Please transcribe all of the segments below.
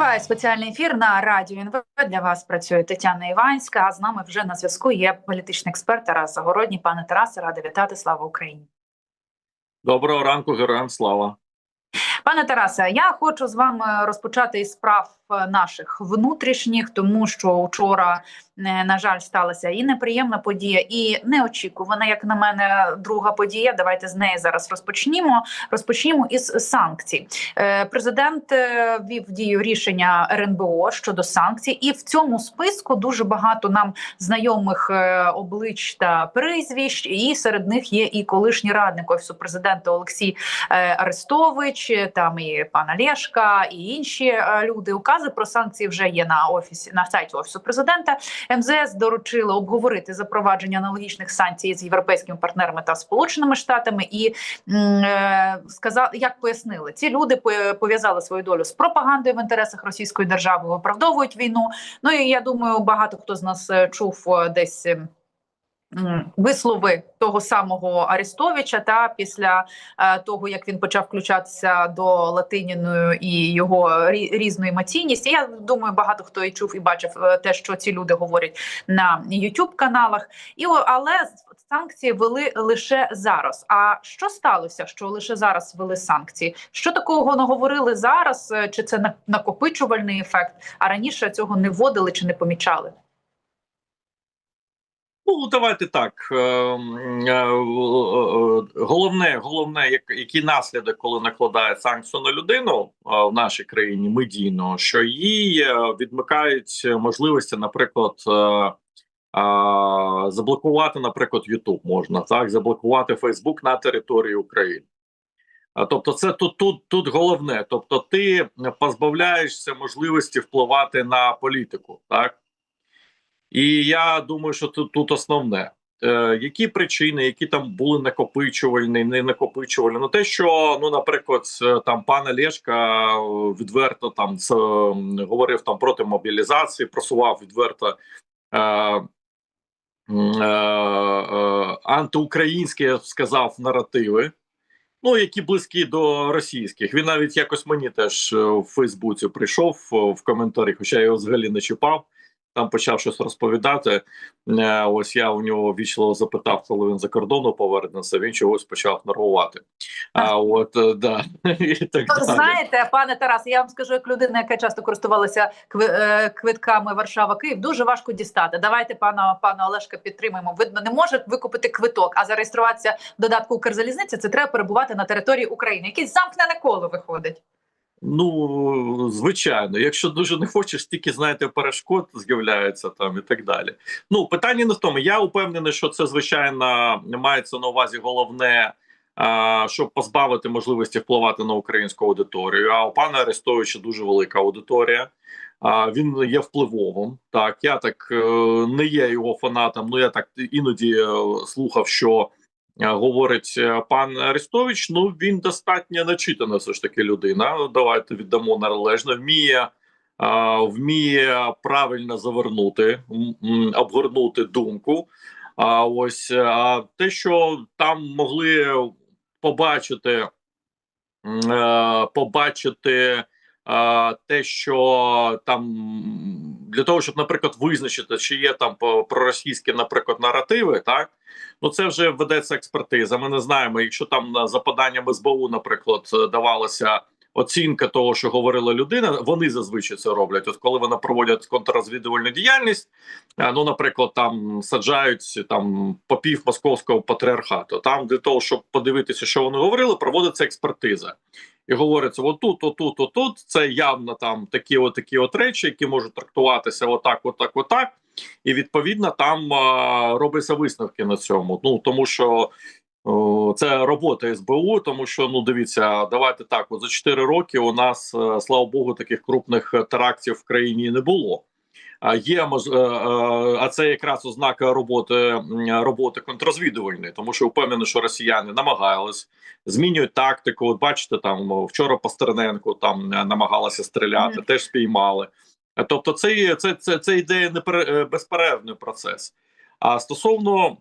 Триває спеціальний ефір на радіо НВ. Для вас працює Тетяна Іванська. А з нами вже на зв'язку є політичний експерт Тарас Загородній. Пане Тарасе, рада вітати. Слава Україні. Доброго ранку, героям слава. Пане Тарасе, я хочу з вами розпочати із справ наших внутрішніх, тому що вчора, е, на жаль, сталася і неприємна подія, і неочікувана, як на мене, друга подія. Давайте з неї зараз розпочнімо. Розпочнімо із санкцій. Е, Президент е, ввів в дію рішення РНБО щодо санкцій, і в цьому списку дуже багато нам знайомих облич та прізвищ, і серед них є і колишній радник офісу президента Олексій Арестович, там і пана Лєшка, і інші люди. Укази про санкції вже є на офісі на сайті офісу президента. МЗС доручили обговорити запровадження аналогічних санкцій з європейськими партнерами та сполученими штатами. І е, сказав, як пояснили, ці люди пов'язали свою долю з пропагандою в інтересах Російської держави, виправдовують війну. Ну і я думаю, багато хто з нас е, чув е, десь. Вислови того самого Арестовича та після е, того як він почав включатися до Латиніної і його рі- різну емоційність. Я думаю, багато хто і чув і бачив е, те, що ці люди говорять на youtube каналах. І але санкції вели лише зараз. А що сталося? Що лише зараз ввели санкції? Що такого наговорили зараз? Е, Чи це на- накопичувальний ефект? А раніше цього не вводили чи не помічали? Ну давайте так. е, м, е, е, Головне, головне, який наслідок, коли накладає санкцію на людину е, в нашій країні медійно, що їй е, відмикають можливості, наприклад. е, заблокувати, наприклад, YouTube можна так, заблокувати Facebook на території України. Тобто, це тут, тут, тут головне. Тобто, ти позбавляєшся можливості впливати на політику, так? І я думаю, що тут, тут основне. Е, які причини, які там були накопичувальні, не накопичувальні? Ну те, що ну, наприклад, е, там пан Лешка е, відверто там це, говорив там проти мобілізації, просував відверто е, е, е, антиукраїнські, я б сказав, наративи. Ну, які близькі до російських. Він навіть якось мені теж е, в Фейсбуці прийшов е, в коментарі, хоча я його взагалі не чіпав. Там почав щось розповідати. Е, Ось я у нього вічливо запитав, коли він за кордону повернеться. Він чогось почав нервувати. А от е, да і так Ну, далі. Знаєте, пане Тарас, я вам скажу, як людина, яка часто користувалася е, квитками Варшава Київ, дуже важко дістати. Давайте пана пана Олешка підтримаємо. Видно, не може викупити квиток, а зареєструватися в додатку Укрзалізниці. Це треба перебувати на території України. Якесь замкнене коло виходить. Ну, звичайно, якщо дуже не хочеш, тільки знаєте, перешкод з'являється там і так далі. Ну, питання не в тому. Я упевнений, що це звичайно мається на увазі головне, щоб позбавити можливості впливати на українську аудиторію. А у пана Арестовича дуже велика аудиторія. Він є впливовим. Так, я так е, не є його фанатом. Ну я так іноді е, слухав, що говорить е, пан Арестович. Ну він достатньо начитана, все ж таки людина. Давайте віддамо належно. Вміє, вміє правильно завернути, обгорнути думку. А ось е, а те, що там могли побачити, е, побачити. Те, що там для того, щоб, наприклад, визначити, чи є там проросійські, наприклад, наративи, так ну це вже ведеться експертиза. Ми не знаємо, якщо там за поданням СБУ, наприклад, давалася оцінка того, що говорила людина, вони зазвичай це роблять. От коли вони проводять контррозвідувальну діяльність, ну, наприклад, там саджають там попів московського патріархату. Там для того, щоб подивитися, що вони говорили, проводиться експертиза. І говориться: отут, отут, отут. Це явно там такі, от такі от речі, які можуть трактуватися отак, отак, отак. І відповідно там а, робляться висновки на цьому. Ну тому що це робота СБУ, тому що ну дивіться, давайте так. От за 4 роки у нас, е, слава Богу, таких крупних терактів в країні не було. А є е, е, а це якраз ознака роботи роботи контррозвідувальної, тому що впевнений, що росіяни намагались змінюють тактику. От бачите, там вчора Пастерненко там намагалася стріляти, Мгм. теж спіймали. Тобто, це це, це, це ідея непере- е, безперервний процес. А стосовно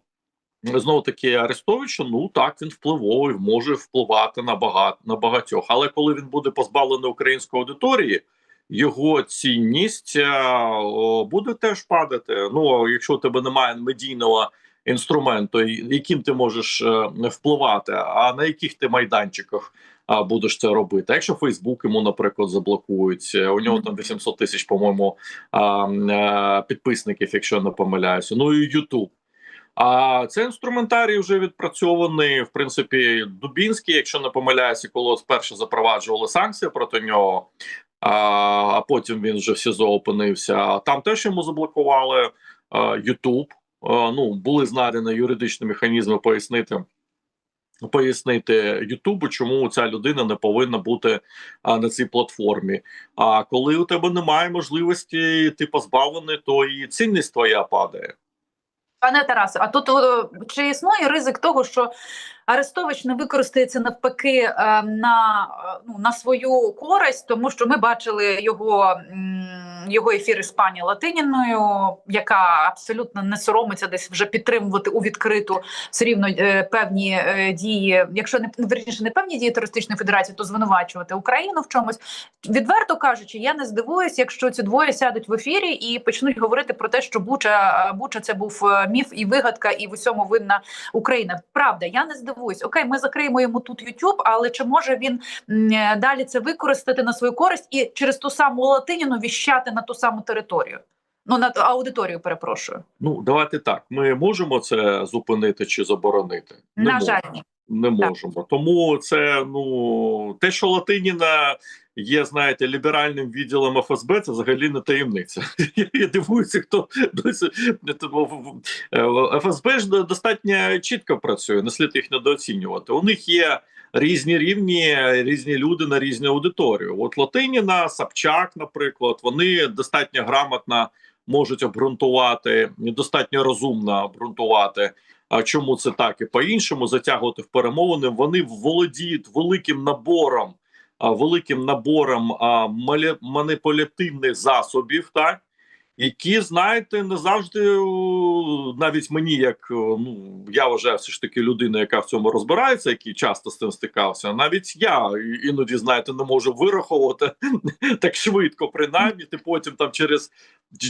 знову таки Арестовича, ну так він впливовий, може впливати на багато на багатьох. Але коли він буде позбавлений української аудиторії, його цінність е, о, буде теж падати. Ну якщо у тебе немає медійного інструменту, яким ти можеш е, впливати, а на яких ти майданчиках а, будеш це робити. Якщо Фейсбук йому, наприклад, заблокують, е, у нього там 800 тисяч, по-моєму, підписників, якщо я не помиляюся. Ну і Ютуб. А цей інструментарій вже відпрацьований. В принципі, Дубінський, якщо не помиляюся, коли спершу запроваджували санкції проти нього, а, потім він вже в СІЗО опинився. Там теж йому заблокували Ютуб. Ну були знайдені юридичні механізми пояснити. Пояснити Ютубу, чому ця людина не повинна бути а, на цій платформі. А коли у тебе немає можливості, ти позбавлений, то і цінність твоя падає. Пане Тарасе, а тут е, чи існує ризик того, що Арестович не використається навпаки е, на, е, ну, на свою користь, тому що ми бачили його, його ефір із пані Латиніною, яка абсолютно не соромиться десь вже підтримувати у відкриту все рівно е, певні дії, якщо не верніше не певні дії терористичної федерації, то звинувачувати Україну в чомусь. Відверто кажучи, я не здивуюсь, якщо ці двоє сядуть в ефірі і почнуть говорити про те, що Буча Буча це був міф і вигадка, і в усьому винна Україна. Правда, я не здивуюсь. Окей, ми закриємо йому тут YouTube, але чи може він е, далі це використати на свою користь і через ту саму Латиніну віщати на ту саму територію? Ну на аудиторію, перепрошую. Ну давайте так. Ми можемо це зупинити чи заборонити? Не на жаль, ні. Не Так. можемо. Тому це ну те, що Латиніна є, знаєте, ліберальним відділом ФСБ, це взагалі не таємниця. Я дивуюся, хто ФСБ ж до- достатньо чітко працює, не слід їх недооцінювати. У них є. Різні рівні, різні люди на різну аудиторію. От Латиніна, Сапчак, наприклад, вони достатньо грамотно можуть обґрунтувати, достатньо розумно обґрунтувати а чому це так і по-іншому затягувати в перемовини. Вони володіють великим набором, великим набором маніпулятивних засобів, так які знаєте, не завжди навіть мені, як ну я вважаю, все ж таки людина, яка в цьому розбирається, який часто з цим стикався. Навіть я іноді знаєте, не можу вираховувати так швидко, принаймні. Ти потім там через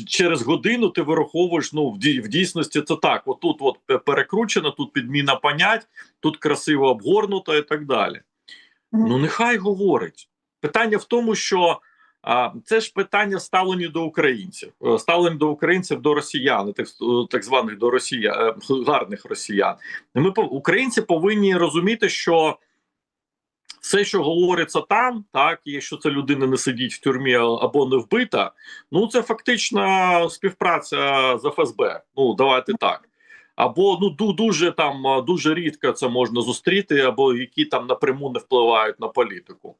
через годину ти вираховуєш. Ну в дій- в дійсності це так. Отут от пе- перекручено, тут підміна понять, тут красиво обгорнуто і так далі. Ну нехай говорить. Питання в тому, що це ж питання ставлені до українців, Е, ставлені до українців до росіян, так, так званих до росіян, е, гарних росіян. Ми українці повинні розуміти, що все, що говориться там, так і якщо ця людина не сидить в тюрмі або не вбита, ну це фактично співпраця з ФСБ. Ну давайте так. Або ну дуже там дуже рідко це можна зустріти, або які там напряму не впливають на політику.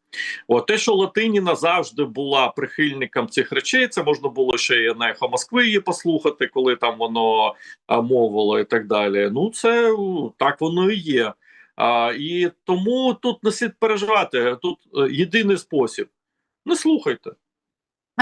От те, що Латиніна завжди була прихильником цих речей, це можна було ще і на ехо Москви її послухати, коли там воно мовило і так далі. Ну це так воно і є. А, і тому тут не слід переживати. Тут е, єдиний спосіб: не слухайте.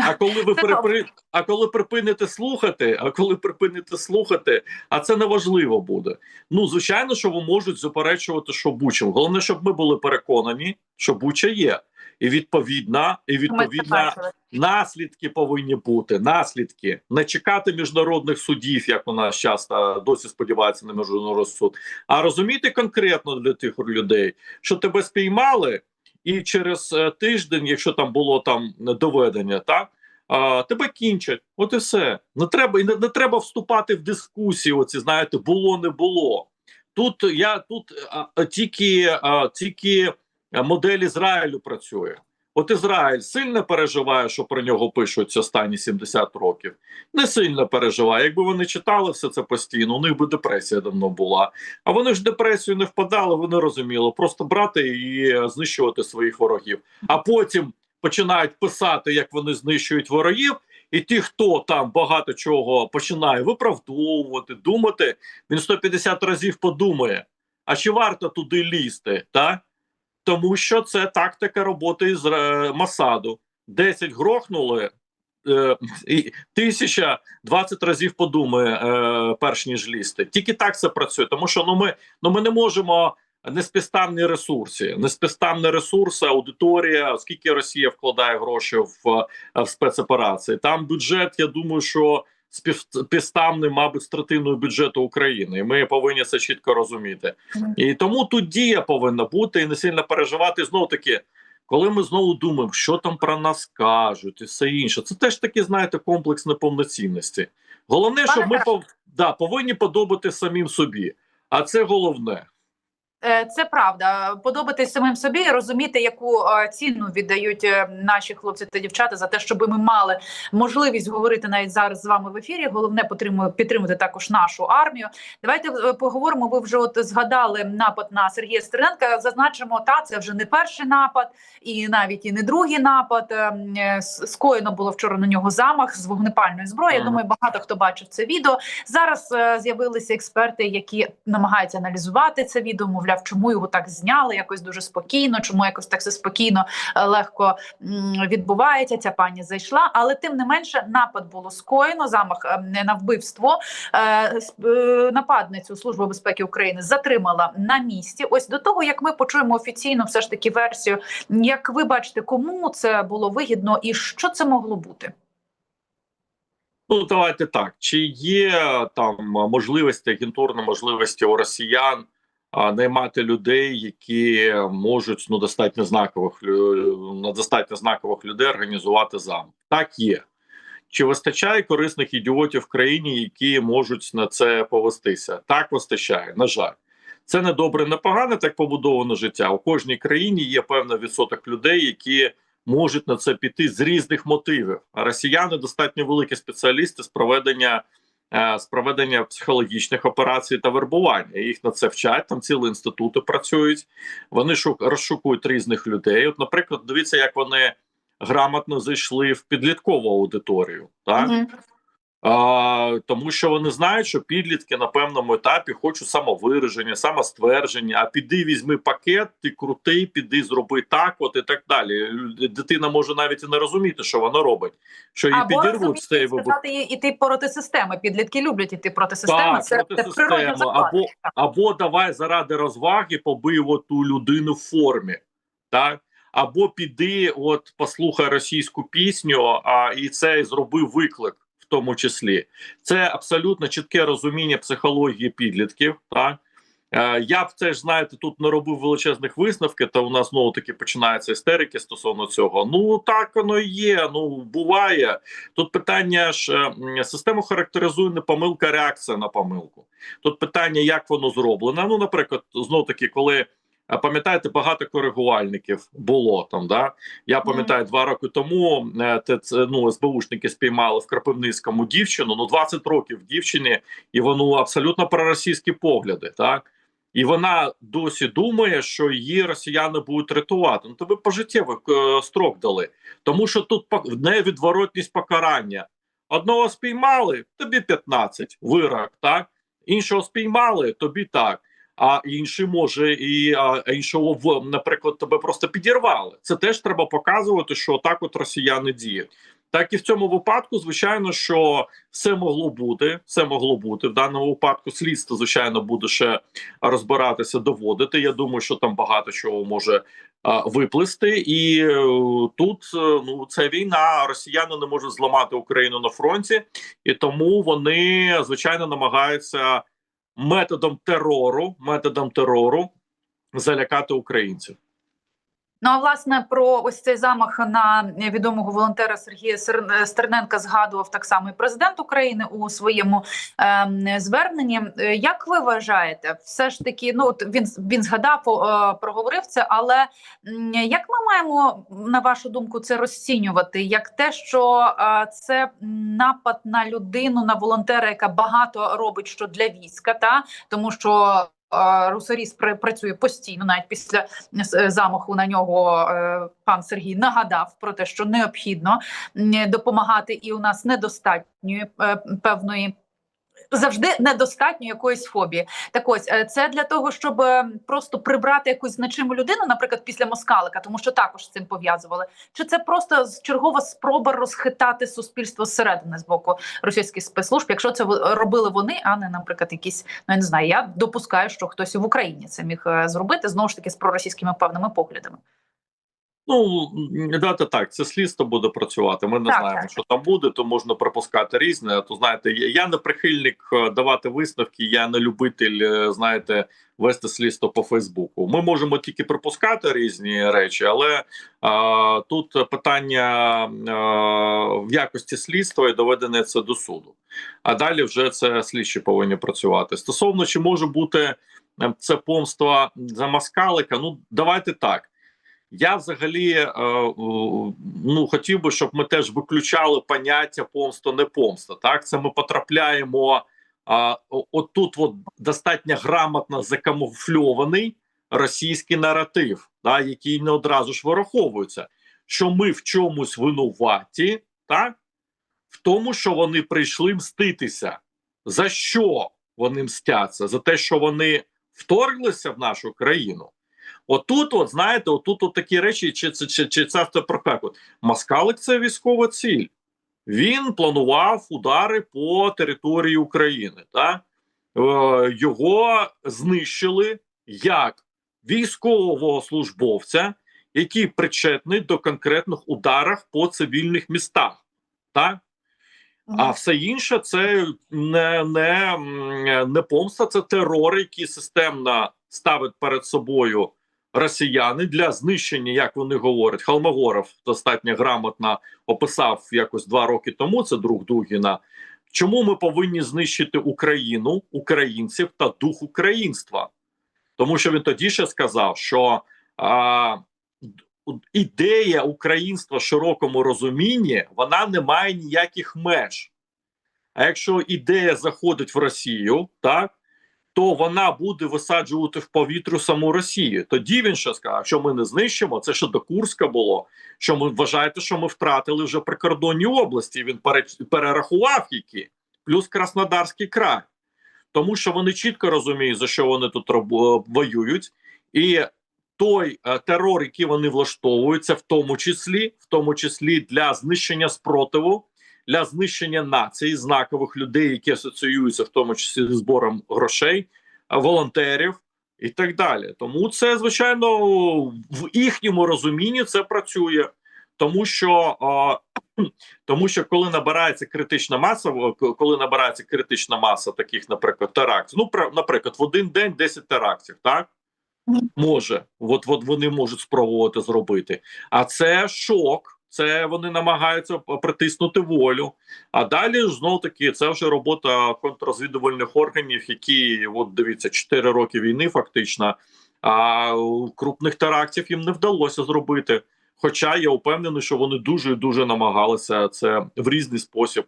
А коли ви припри... а коли припините слухати, а коли припините слухати, а це неважливо буде. Ну звичайно, що ви можуть заперечувати, що Буча. Головне, щоб ми були переконані, що Буча є, і відповідна, і відповідна наслідки повинні бути. Наслідки не чекати міжнародних судів, як у нас часто досі сподіваються на міжнародний суд, а розуміти конкретно для тих людей, що тебе спіймали, і через е, тиждень, якщо там було там доведення, так. А, тебе кінчать, от і все. Не треба і не, не треба вступати в дискусії. Оці знаєте, було не було. Тут я тут а, тільки, а, тільки модель Ізраїлю працює. От Ізраїль сильно переживає, що про нього пишуть останні 70 років. Не сильно переживає. Якби вони читали все це постійно, у них би депресія давно була. А вони ж депресію не впадали, вони розуміли. Просто брати і е, знищувати своїх ворогів. А потім починають писати, як вони знищують ворогів. І ті, хто там багато чого починає виправдовувати, думати, він 150 разів подумає: а чи варто туди лізти? так? Тому що це тактика роботи з е, Масаду. 10 грохнули, е, і тисяча 20 разів подумає, е, перш ніж лізти. Тільки так це працює. Тому що ну ми, ну ми не можемо неспівставні ресурси. Неспівставні ресурси, аудиторія, оскільки Росія вкладає гроші в, в спецоперації. Там бюджет, я думаю, що співставний, мабуть, з третиною бюджету України, і ми повинні це чітко розуміти. І тому тут дія повинна бути і не сильно переживати. Знов таки, коли ми знову думаємо, що там про нас кажуть, і все інше, це теж таки, знаєте, комплекс неповноцінності. Головне, щоб ми пов... да, повинні подобати самим собі. А це головне. Е, Це правда. Подобатись самим собі, і розуміти, яку е, ціну віддають е, наші хлопці та дівчата за те, щоб ми мали можливість говорити навіть зараз з вами в ефірі. Головне підтримувати також нашу армію. Давайте поговоримо. Ви вже от згадали напад на Сергія Стерненка. Зазначимо, та це вже не перший напад, і навіть і не другий напад. Е, е, с- Скоєно було вчора на нього замах з вогнепальної зброї. Я думаю, багато хто бачив це відео. Зараз з'явилися експерти, які намагаються аналізувати це відео. Мовляв, чому його так зняли, якось дуже спокійно, чому якось так все спокійно, е, легко відбувається. Ця пані зайшла, але тим не менше напад було скоєно. Замах е, на вбивство. Е, е, Нападницю Служба безпеки України затримала на місці. Ось до того, як ми почуємо офіційно, все ж таки версію. Як ви бачите, кому це було вигідно і що це могло бути? Ну, давайте так. Чи є там можливості, агентурні можливості у росіян наймати людей, які можуть ну достатньо знакових на достатньо знакових людей організувати замок? Так є. Чи вистачає корисних ідіотів в країні, які можуть на це повестися? Так вистачає, на жаль. Це не добре, не погане, так побудовано життя. У кожній країні є певний відсоток людей, які можуть на це піти з різних мотивів. А росіяни достатньо великі спеціалісти з проведення, з проведення психологічних операцій та вербування. Їх на це вчать. Там цілі інститути працюють. Вони шук, розшукують різних людей. От, наприклад, дивіться, як вони грамотно зайшли в підліткову аудиторію. Так? Мгм. А, тому що вони знають, що підлітки на певному етапі хочуть самовираження, самоствердження. А піди візьми пакет, ти крутий, піди зроби так, от і так далі. Дитина може навіть і не розуміти, що вона робить, що її підірвуть з цієї вибух. іти проти системи. Підлітки люблять іти проти системи. Так, це, проти це системи. Або- Або давай заради розваги побий ту людину в формі, так. Або піди, от послухай російську пісню, а і це зроби виклик, тому числі. Це абсолютно чітке розуміння психології підлітків. Так е, я б теж знаєте, тут не робив величезних висновків, та у нас знову таки починаються істерики стосовно цього. Ну так воно і є. Ну буває. Тут питання ж е, систему характеризує не помилка, а реакція на помилку. Тут питання, як воно зроблено. Ну, наприклад, знов таки, коли пам'ятаєте, багато коригувальників було там. Да? Я пам'ятаю, два роки тому е, те, це, ну, СБУшники спіймали в Кропивницькому дівчину. Ну, 20 років дівчині, і воно абсолютно проросійські погляди. Так? І вона досі думає, що її росіяни будуть рятувати. Ну, тобі пожиттєвий е, строк дали. Тому що тут невідворотність покарання. Одного спіймали, тобі 15, вирок, так? Іншого спіймали, тобі так. А інший може і а, іншого в наприклад тебе просто підірвали. Це теж треба показувати, що так от росіяни діють. Так і в цьому випадку, звичайно, що все могло бути, все могло бути в даному випадку. Слідство, звичайно, буде ще розбиратися, доводити. Я думаю, що там багато чого може а, виплисти, і е, тут е, ну це війна. Росіяни не можуть зламати Україну на фронті, і тому вони звичайно намагаються методом терору, методом терору залякати українців. Ну а власне про ось цей замах на відомого волонтера Сергія Сер- Стерненка згадував так само і президент України у своєму ем, зверненні. Е, Як ви вважаєте, все ж таки, ну от він він згадав, е, проговорив це, але як ми маємо на вашу думку це розцінювати? Як те, що е, це напад на людину, на волонтера, яка багато робить що для війська, та тому що. Русоріс пр- працює постійно, навіть після замаху на нього е, пан Сергій нагадав про те, що необхідно допомагати, і у нас недостатньої е, певної завжди недостатньо якоїсь фобії. Так ось е, це для того, щоб е, просто прибрати якусь значиму людину, наприклад, після москалика, тому що також з цим пов'язували. Чи це просто чергова спроба розхитати суспільство зсередини з боку російських спецслужб, якщо це робили вони, а не, наприклад, якісь ну я не знаю. Я допускаю, що хтось в Україні це міг е, зробити знову ж таки з проросійськими певними поглядами. Ну дати так, це слідство буде працювати. Ми не Так, знаємо, так. що там буде, то можна припускати різне. То знаєте, я, не прихильник е, давати висновки, я не любитель, е, знаєте, вести слідство по Фейсбуку. Ми можемо тільки припускати різні речі, але а, тут питання а, в якості слідства і доведене це до суду. А далі вже це слідчі повинні працювати. Стосовно чи може бути е, це помство за маскалика, ну давайте так. Я взагалі е, е, ну хотів би, щоб ми теж виключали поняття помста не помста. Так, це ми потрапляємо о- отут, от достатньо грамотно закамуфльований російський наратив, да, який не одразу ж вираховується, що ми в чомусь винуваті, так в тому, що вони прийшли мститися. За що вони мстяться? За те, що вони вторглися в нашу країну. Отут, от знаєте, отут от такі речі, чи це чи, чи це автопрокат. Маскалик це військова ціль. Він планував удари по території України. Та? Е, його знищили як військового службовця, який причетний до конкретних ударів по цивільних містах. Так? А все інше це не, не, не помста, це терор, який системно ставить перед собою росіяни для знищення, як вони говорять. Холмогоров достатньо грамотно описав якось два роки тому. Це друг Дугіна. Чому ми повинні знищити Україну, українців та дух українства? Тому що він тоді ще сказав, що а, ідея українства в широкому розумінні вона не має ніяких меж. А якщо ідея заходить в Росію, так то вона буде висаджувати в повітрю саму Росію. Тоді він ще сказав, що ми не знищимо. Це ще до Курська було. Що ми вважаєте, що ми втратили вже прикордонні області? Він перерахував які, плюс Краснодарський край. Тому що вони чітко розуміють, за що вони тут воюють, і той е, терор, який вони влаштовують, це в тому числі, в тому числі для знищення спротиву, для знищення нації, знакових людей, які асоціюються в тому числі з збором грошей, волонтерів і так далі. Тому це звичайно в їхньому розумінні це працює, тому що. а, тому що коли набирається критична маса, коли набирається критична маса таких, наприклад, терактів, ну наприклад, в один день 10 терактів, так може, от, от вони можуть спробувати зробити. А це шок. Це вони намагаються притиснути волю. А далі ж знов таки це вже робота контррозвідувальних органів, які от дивіться 4 роки війни, фактично. А крупних терактів їм не вдалося зробити. Хоча я впевнений, що вони дуже дуже намагалися це в різний спосіб.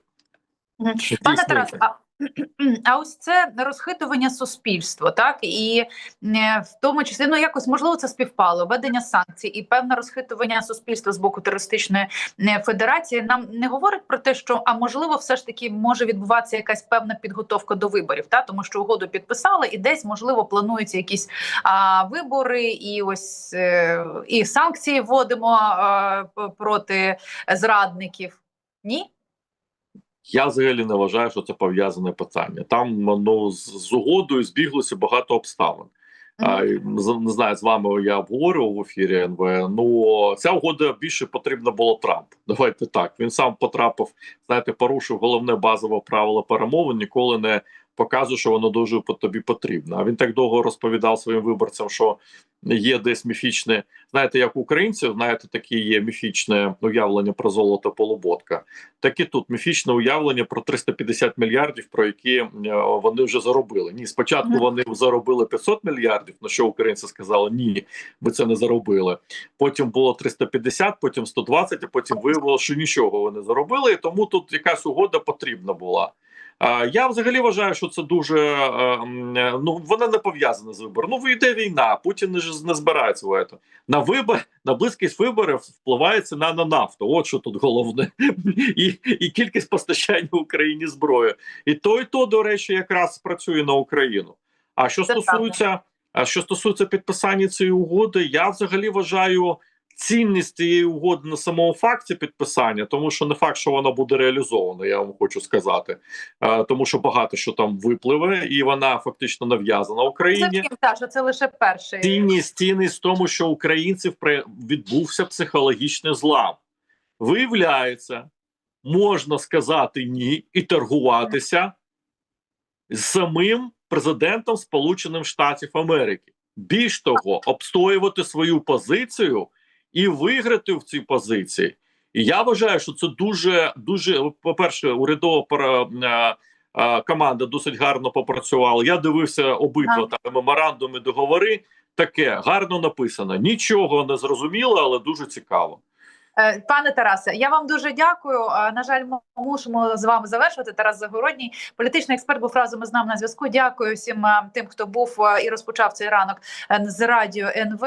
Пане Тарас, а, а ось це розхитування суспільства, так і е, в тому числі ну якось можливо це співпало введення санкцій і певне розхитування суспільства з боку терористичної е, федерації. Нам не говорить про те, що а можливо, все ж таки може відбуватися якась певна підготовка до виборів, та тому що угоду підписали, і десь можливо плануються якісь а, вибори, і ось е, і санкції вводимо а, проти зрадників. Ні. Я взагалі не вважаю, що це пов'язане питання. Там ну, з, угодою збіглося багато обставин. З- не знаю, з вами я обговорював в ефірі НВ. Ну ця угода більше потрібна було Трампу. Давайте так. Він сам потрапив, знаєте, порушив головне базове правило перемови, Ніколи не показує, що воно дуже по тобі потрібно. А він так довго розповідав своїм виборцям, що є десь міфічне. Знаєте, як у українців, знаєте, таке є міфічне уявлення про золото полуботка. Так і тут міфічне уявлення про 350 мільярдів, про які е, вони вже заробили. Ні, спочатку вони заробили 500 мільярдів. На що українці сказали, ні, ви це не заробили. Потім було 350, потім 120, а потім виявилося, що нічого вони заробили. І тому тут якась угода потрібна була. Я взагалі вважаю, що це дуже е, е, ну воно не пов'язане з вибором. Ну вийде війна, Путін не ж не збирається в це. На вибор на близькість виборів впливає ціна на нафту. От що тут головне, і, і кількість постачання в Україні зброї. І то, і то, до речі, якраз працює на Україну. А що стосується, а що стосується підписання цієї угоди, я взагалі вважаю цінність цієї угоди на самому факті підписання, тому що не факт, що вона буде реалізована, я вам хочу сказати. Е, тому що багато що там випливе, і вона фактично нав'язана Це Україні. що це лише перший. Цінність цінність в тому, що українців відбувся психологічний злам. Виявляється, можна сказати ні і торгуватися з самим президентом Сполучених Штатів Америки. Більш того, обстоювати свою позицію і виграти в цій позиції. І я вважаю, що це дуже дуже по-перше, урядова пара, е, е, команда досить гарно попрацювала. Я дивився обидва там меморандуми, договори. Таке гарно написано. Нічого не зрозуміло, але дуже цікаво. Е, Пане Тарасе, я вам дуже дякую. На жаль, ми мусимо з вами завершувати. Тарас Загородній, політичний експерт, був разом із нами на зв'язку. Дякую всім тим, хто був і розпочав цей ранок з радіо НВ.